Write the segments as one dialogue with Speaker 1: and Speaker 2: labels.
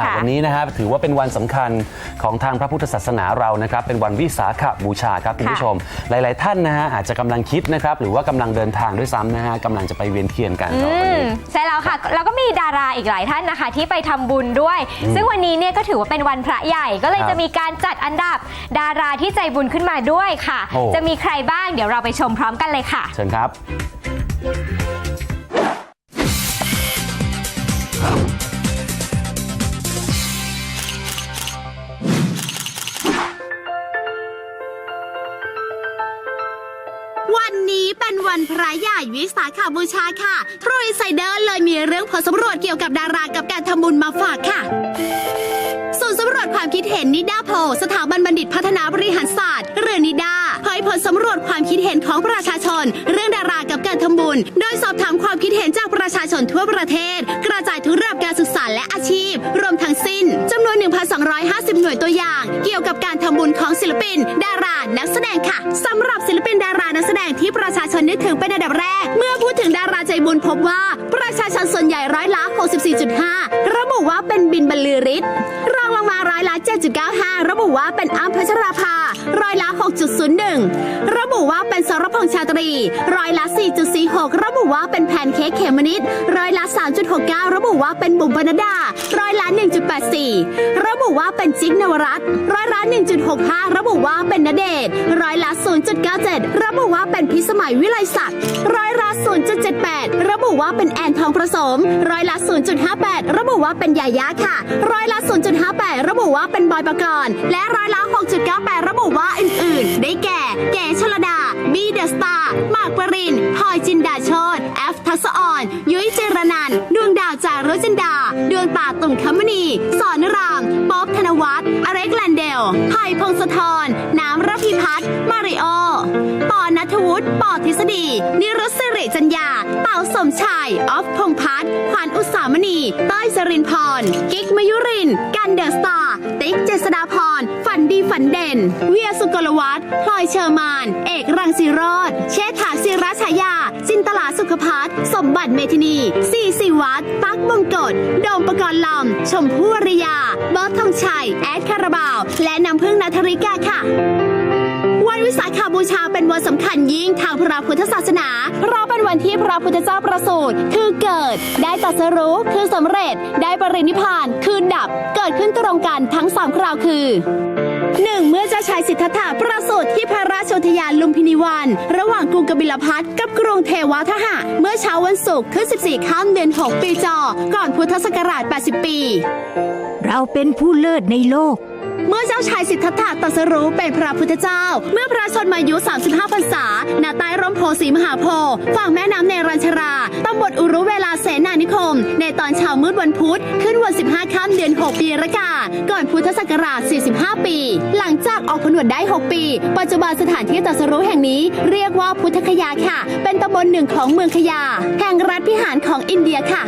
Speaker 1: อะ
Speaker 2: ค่ะ
Speaker 1: วันนี้นะครับถือว่าเป็นวันสำคัญของทางพระพุทธศาสนาเรานะครับ เป็นวันวิสาขบูชาครับคุณผู้ชม หลาย ๆ ท่านนะฮะอาจจะกำลังคิดนะครับ หรือว่ากำลังเดินทางด้วยซ้ำนะฮะกำลังจะไปเวียนเทียนกัน
Speaker 2: อื
Speaker 1: เนาะวัน
Speaker 2: ม
Speaker 1: นี้
Speaker 2: ใช่แล้วค่ะ แล้วก็มีดาราอีกหลายท่านนะคะ ที่ไปทำบุญด้วย ซึ่งวันนี้เนี่ยก็ถือว่าเป็นวันพระใหญ่ก็เลย
Speaker 1: ครับ
Speaker 2: จะมีการจัดอันดับดาราที่ใจบุญขึ้นมาด้วยค่ะ
Speaker 1: โอ้
Speaker 2: จะมีใครบ้างเดี๋ยวเราไปชมพร้อมกันเลยค่ะ
Speaker 1: เชิญครับ
Speaker 3: วันนี้เป็นวันพระใหญ่วิสาขาบูชาค่ะทรอินไซเดอร์เลยมีเรื่องผลสำรวจเกี่ยวกับดารากับการทำบุญมาฝากค่ะส่วนสำรวจความคิดเห็นนิดาโพลสถาบันบัณฑิตพัฒนาบริหารศาสตร์หรือนิดาเผยผลสำรวจความคิดเห็นของประชาชน เรื่องดารากับการทำบุญ โดยสอบถามความคิดเห็นจากประชาชนทั่วประเทศ กระจายทุกระดับการศึกษาและอาชีพ รวมทั้งสิ้นจำนวน 1,250 หน่วยตัวอย่างเกี่ยวกับการทำบุญของศิลปิน ดารานักแสดงค่ะสำหรับศิลปินดารานักแสดงที่ประชาชนนึกถึงเป็นอันดับแรก เมื่อพูดถึงดาราใจบุญพบว่า ประชาชนส่วนใหญ่ร้อยละ 64.5 ระบุว่าเป็นบินบรรลือฤทธิ์รองลงมาร้อยละ 7.95 ระบุว่าเป็นอ้ำพัชราภา ร้อยละ6.01 ระบุว่าเป็นสรพงษ์ชาตรี ร้อยละ 4.46 ระบุว่าเป็นแพนเค้กเขมนิดร้อยละ 3.69 ระบุว่าเป็นบุ๋มปนัดา ร้อยละ 1.84 ระบุว่าเป็นจิ๊กนวรัตร้อยละ 1.65 ระบุว่าเป็นณเดชร้อยละ 0.97 ระบุว่าเป็นพิสมัยวิไลศักดิ์ร้อยละ 0.78 ระบุว่าเป็นแอนทองผสม ร้อยละ 0.58 ระบุว่าเป็นยายาค่ะ ร้อยละ 8 ระบุว่าเป็นบอยปกรณ์ และร้อยละ 6.98 ระบุว่าอื่นๆ ได้แก่แก่ชลดา บีเดอะสตาร์มากปรินพลอยจินดาโชตแอฟทัศออน ยุ้ยเจรนันดวงดาวจารุจินดา ดวงตาตุ่มคมณี สอนรา ป๊อบธนวัฒน์อเล็กแลนเดลไผ่พงศธร น้ำระพิพัฒน์ มาริโอ ปอนัทวุฒิ ปอทฤษฎี นิรุสิริจัญญา เต่าสมชาย ออฟพงพัฒน์ ขวัญอุตสามณี เต้ยสรินพร กิ๊กมยุริน กันเดอะสตาร์ ติ๊กเจษดา เด่นเวียสุกลวัฒน์พลอยเชอร์มาน เอกรังสีโรดเชษฐาศิรชายา จินตลาสุขพัฒน์สมบัติเมธินีซีสิวัตรตั๊กบงกฎโดมประกรณ์ลำชมพู่ริยาเบิร์ตธงชัย แอดคาราบาว และน้ำพึ่งนัทริกาค่ะวันวิสาขาบูชาเป็นวันสำคัญยิ่งทางพระพุทธศาสนา เพราะเป็นวันที่พระพุทธเจ้าประสูติคือเกิด ได้ตรัสรู้คือสำเร็จ ได้ปรินิพพานคือดับ เกิดขึ้นตรงกันทั้งสามคราวคือหนึ่งเมื่อ สิทธัตถะประสูติที่พระราชอุทยานลุมพินิวัน ระหว่างกรุงกบิลพัทกับกรุงเทวทหะ เมื่อเช้าวันศุกร์ขึ้น 14ข้ามเดือน 6 ปีจอ ก่อนพุทธศักราช 80 ปี
Speaker 4: เราเป็นผู้เลิศในโลก
Speaker 3: เมื่อเจ้าชายสิทธัตถะตรัสรู้เป็นพระพุทธเจ้า เมื่อพระชนมายุ 35พรรษาณใต้ร่มโพสีมหาโพธิ์ฝั่งแม่น้ำเนรัญชราตำบลอุรุเวลาเสนานิคม ในตอนเช้ามืดวันพุธ ขึ้นวัน 15ค่ำเดือน 6 ปีระกา ก่อนพุทธศักราช 45 ปี หลังจากออกผนวดได้ 6 ปี ปัจจุบันสถานที่ตรัสรู้แห่งนี้เรียกว่าพุทธคยาค่ะ เป็นตำบลหนึ่งของเมืองคยา แห่งรัฐพิหารของอินเดียค่ะ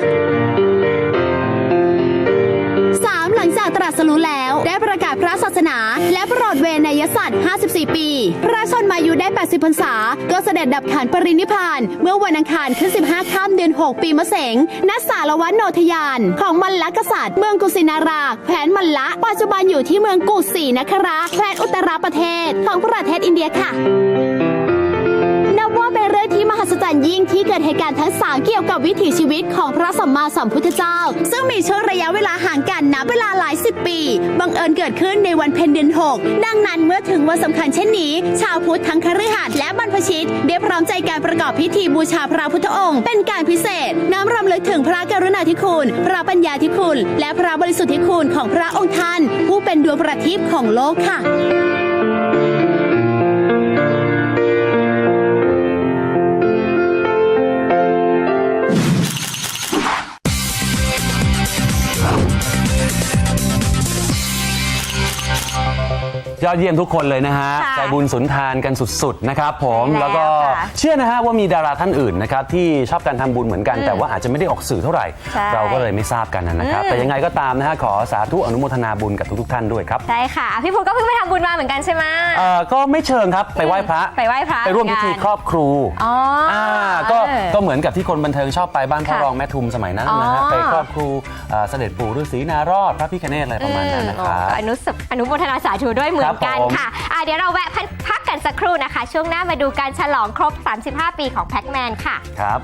Speaker 3: ตรัสรู้แล้ว ได้ประกาศพระศาสนา และโปรดเวนยสัตว์ 54 ปี พระชนมายุได้ 80 พรรษา ก็เสด็จดับขันปรินิพาน เมื่อวันอังคารขึ้น 15 ค่ำเดือน 6 ปีมะเสงณสารวัตโนทยาน ของมัลละกษัตริย์ เมืองกุสินาราแขวนมัลละ ปัจจุบันอยู่ที่เมืองกุสินคราแคว้นอุตรประเทศของประเทศอินเดียค่ะ ว่าเป็นเรื่องที่มหัศจรรย์ยิ่งที่เกิดเหตุการณ์ทั้งสามเกี่ยวกับวิถีชีวิตของพระสัมมาสัมพุทธเจ้า ซึ่งมีช่วงระยะเวลาห่างกันนับเวลาหลายสิบปี บังเอิญเกิดขึ้นในวันเพ็ญเดือนหกดังนั้นเมื่อถึงวันสำคัญเช่นนี้ ชาวพุทธทั้งคฤหัสถ์และบรรพชิตได้พร้อมใจการประกอบพิธีบูชาพระพุทธองค์ เป็นการพิเศษ น้อมรำลึกถึงพระกรุณาธิคุณ พระปัญญาธิคุณ และพระบริสุทธิคุณของพระองค์ท่าน ผู้เป็นดวงประทีปของโลกค่ะ
Speaker 1: ยอดเยี่ยมทุกคนเลยนะฮะ
Speaker 2: ค่ะ
Speaker 1: ใจบุญสุนทานกันสุดๆนะครับผม
Speaker 2: ใช่แล้ว
Speaker 1: แล้วก็
Speaker 2: ค่ะ
Speaker 1: เชื่อนะฮะว่ามีดาราท่านอื่นนะครับที่ชอบการทำบุญเหมือนกันแต่ว่าอาจจะไม่ได้ออกสื่อเท่าไหร่
Speaker 2: ใช่
Speaker 1: เราก็เลยไม่ทราบกันนะครับ
Speaker 2: อืม
Speaker 1: แต่ยังไงก็ตามนะฮะขอสาธุอนุโมทนาบุญกับทุกๆท่านด้วยครับ
Speaker 2: ใช่ค่ะ พี่พุทธก็เพิ่งไปทำบุญมาเหมือนกันใช่ไหม
Speaker 1: เอ่อก็ไม่เชิงครับ ไปไหว้พระ
Speaker 2: ไปไหว้พระ
Speaker 1: ไปร่วมพิธี
Speaker 2: เหมือนกัน
Speaker 1: ครอบครู
Speaker 2: อ๋ออ่า
Speaker 1: ก็
Speaker 2: เออ
Speaker 1: ก็เหมือนกับที่คนบันเทิงชอบไปบ้านพ่อ
Speaker 2: ค่ะ
Speaker 1: รองแม่ทุมสมัยนั้นนะฮะ
Speaker 2: อ๋อ
Speaker 1: ไปครอบครูเอ่อเสด็จปู่ฤาษีนารอดพระพิคเนศอะไรประมาณนั้นนะครับ
Speaker 2: อืมก็อนุสอนุโมทนาสาธุด้วยเหมือนกัน
Speaker 1: ครับผม
Speaker 2: ค่ะอะเดี๋ยวเราแวะพักกันสักครู่นะคะ ช่วงหน้ามาดูการฉลองครบ 35 ปีของแพ็กแมนค่ะ
Speaker 1: ครับ